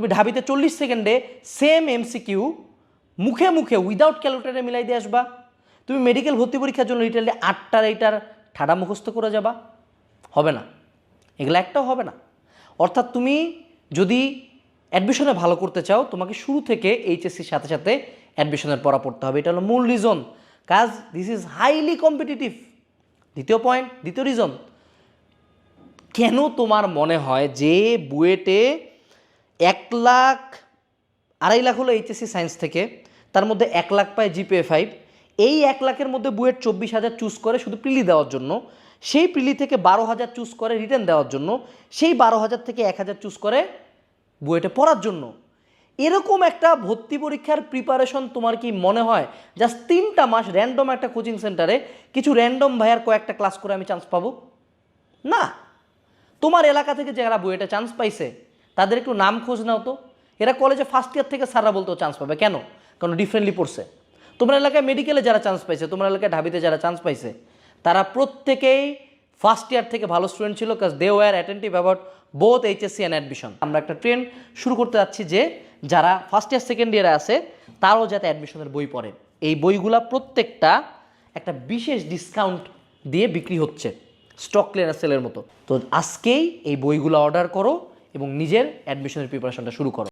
তুমি ঢাবিতে চল্লিশ সেকেন্ডে সেম এমসিকিউ মুখে মুখে উইদাউট ক্যালকুলেটারে মিলাই দিয়ে আসবা। তুমি মেডিকেল ভর্তি পরীক্ষার জন্য রিটেলে আটটার এইটার ঠাডা মুখস্থ করে যাবা। হবে না। এগুলো একটাও হবে না। অর্থাৎ তুমি যদি অ্যাডমিশনে ভালো করতে চাও, তোমাকে শুরু থেকে এইচএসসির সাথে সাথে অ্যাডমিশনের পড়া পড়তে হবে। এটা হলো মূল reason cause this is highly competitive দ্বিতীয় পয়েন্ট দ্বিতীয় রিজন কেন তোমার মনে হয় যে বুয়েটে এক লাখ, আড়াই লাখ হলো এইচএসসি সায়েন্স থেকে, তার মধ্যে এক লাখ পায় জিপিএ ফাইভ। এই এক লাখের মধ্যে বুয়েট চব্বিশ হাজার চুজ করে শুধু প্রিলি দেওয়ার জন্য, সেই প্রিলি থেকে বারো হাজার চুজ করে রিটার্ন দেওয়ার জন্য, সেই বারো হাজার থেকে এক হাজার চুজ করে বুয়েটে পড়ার জন্য। এরকম একটা ভর্তি পরীক্ষার প্রিপারেশন তোমার কি মনে হয়? জাস্ট তিনটা মাস র্যান্ডম একটা কোচিং সেন্টারে কিছু র্যান্ডম ভাইয়ার কয়েকটা ক্লাস করে আমি চান্স পাবো? না। তোমার এলাকা থেকে যারা বুয়েটে চান্স পাইছে তাদের একটু নাম খোঁজ নাও তো। এরা কলেজে ফার্স্ট ইয়ার থেকে সারা বলতেও চান্স পাবে। কেন? কারণ ডিফারেন্টলি পড়ছে। তোমার এলাকায় মেডিকেলে যারা চান্স পাইছে, তোমার এলাকায় ঢাবিতে যারা চান্স পাইছে, তারা প্রত্যেকেই ফার্স্ট ইয়ার থেকে ভালো স্টুডেন্ট ছিল cause they were attentive about both HSC and admission আমরা একটা ট্রেন্ড শুরু করতে যাচ্ছি যে যারা ফার্স্ট ইয়ার সেকেন্ড ইয়ারে আছে, তারাও যাতে অ্যাডমিশনের বই পড়ে। এই বইগুলা প্রত্যেকটা একটা বিশেষ ডিসকাউন্ট দিয়ে বিক্রি হচ্ছে স্টক ক্লিয়ার সেলের মতো। তো আজকেই এই বইগুলো অর্ডার করো এবং নিজের অ্যাডমিশনের প্রিপারেশনটা শুরু করো।